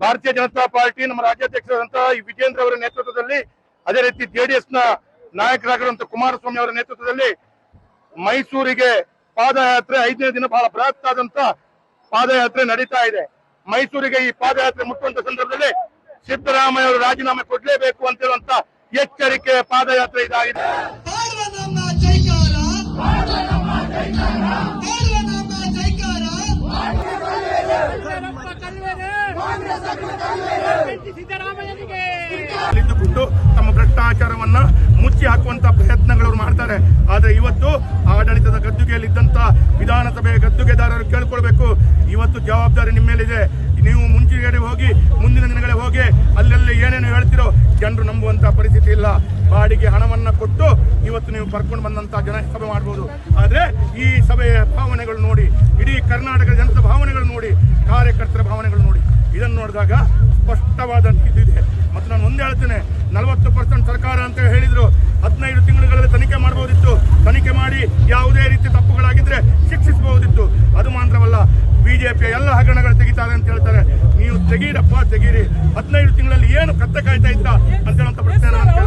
ಭಾರತೀಯ ಜನತಾ ಪಾರ್ಟಿ ನಮ್ಮ ರಾಜ್ಯಾಧ್ಯಕ್ಷರಾದಂತಹ ವಿಜೇಂದ್ರ ಅವರ ನೇತೃತ್ವದಲ್ಲಿ, ಅದೇ ರೀತಿ ಜೆಡಿಎಸ್ನ ನಾಯಕರಾಗಿರುವಂತಹ ಕುಮಾರಸ್ವಾಮಿ ಅವರ ನೇತೃತ್ವದಲ್ಲಿ ಮೈಸೂರಿಗೆ ಪಾದಯಾತ್ರೆ ಐದನೇ ದಿನ ಬಹಳ ಬೃಹತ್ ಆದಂತ ಪಾದಯಾತ್ರೆ ನಡೀತಾ ಇದೆ. ಮೈಸೂರಿಗೆ ಈ ಪಾದಯಾತ್ರೆ ಮುಟ್ಟುವಂತ ಸಂದರ್ಭದಲ್ಲಿ ಸಿದ್ದರಾಮಯ್ಯ ಅವರು ರಾಜೀನಾಮೆ ಕೊಡ್ಲೇಬೇಕು ಅಂತ ಹೇಳುವಂತ ಎಚ್ಚರಿಕೆ ಪಾದಯಾತ್ರೆ ಇದಾಗಿದೆ. ಇದ್ದುಕೊಂಡು ತಮ್ಮ ಭ್ರಷ್ಟಾಚಾರವನ್ನ ಮುಚ್ಚಿ ಹಾಕುವಂತ ಪ್ರಯತ್ನಗಳು ಮಾಡ್ತಾರೆ. ಆದ್ರೆ ಇವತ್ತು ಆಡಳಿತದ ಗದ್ದುಗೆಯಲ್ಲಿದ್ದಂತ ವಿಧಾನಸಭೆ ಗದ್ದುಗೆದಾರರು ಕೇಳ್ಕೊಳ್ಬೇಕು. ಇವತ್ತು ಜವಾಬ್ದಾರಿ ನಿಮ್ಮ ಮೇಲಿದೆ. ನೀವು ಮುಂಚಿನ ಹೋಗಿ, ಮುಂದಿನ ದಿನಗಳೇ ಹೋಗಿ, ಅಲ್ಲೆಲ್ಲ ಏನೇನು ಹೇಳ್ತಿರೋ ಜನರು ನಂಬುವಂತ ಪರಿಸ್ಥಿತಿ ಇಲ್ಲ. ಬಾಡಿಗೆ ಹಣವನ್ನ ಕೊಟ್ಟು ಇವತ್ತು ನೀವು ಕರ್ಕೊಂಡು ಬಂದಂತ ಜನ ಸಭೆ ಮಾಡಬಹುದು ಆದ್ರೆ ಈ ಸಭೆಯ ಭಾವನೆಗಳು ನೋಡಿ, ಇಡೀ ಕರ್ನಾಟಕದ ಕಾರ್ಯಕರ್ತರ ಭಾವನೆಗಳು ನೋಡಿ ಸ್ಪಷ್ಟವಾದಂತ ಸ್ಪಷ್ಟವಾದ ಇದೆ. ಮತ್ತು ನಾನು ಒಂದೇ ಹೇಳ್ತೇನೆ ನಲವತ್ತು ಪರ್ಸೆಂಟ್ ಸರ್ಕಾರ ಅಂತ ಹೇಳಿದ್ರು. ಹದಿನೈದು ತಿಂಗಳುಗಳಲ್ಲಿ ತನಿಖೆ ಮಾಡಬಹುದಿತ್ತು ತನಿಖೆ ಮಾಡಿ ಯಾವುದೇ ರೀತಿ ತಪ್ಪುಗಳಾಗಿದ್ರೆ ಶಿಕ್ಷಿಸಬಹುದಿತ್ತು. ಅದು ಮಾತ್ರವಲ್ಲ ಬಿಜೆಪಿಯ ಎಲ್ಲ ಹಗರಣಗಳು ತೆಗಿತಾರೆ ಅಂತ ಹೇಳ್ತಾರೆ. ನೀವು ತೆಗೀರಪ್ಪ ತೆಗೀರಿ. ಹದಿನೈದು ತಿಂಗಳಲ್ಲಿ ಏನು ಕತ್ತೆ ಕಾಯ್ತಾ ಇದ್ದ ಅಂತ ಹೇಳುವಂತ ಪ್ರಶ್ನೆ ನಾನು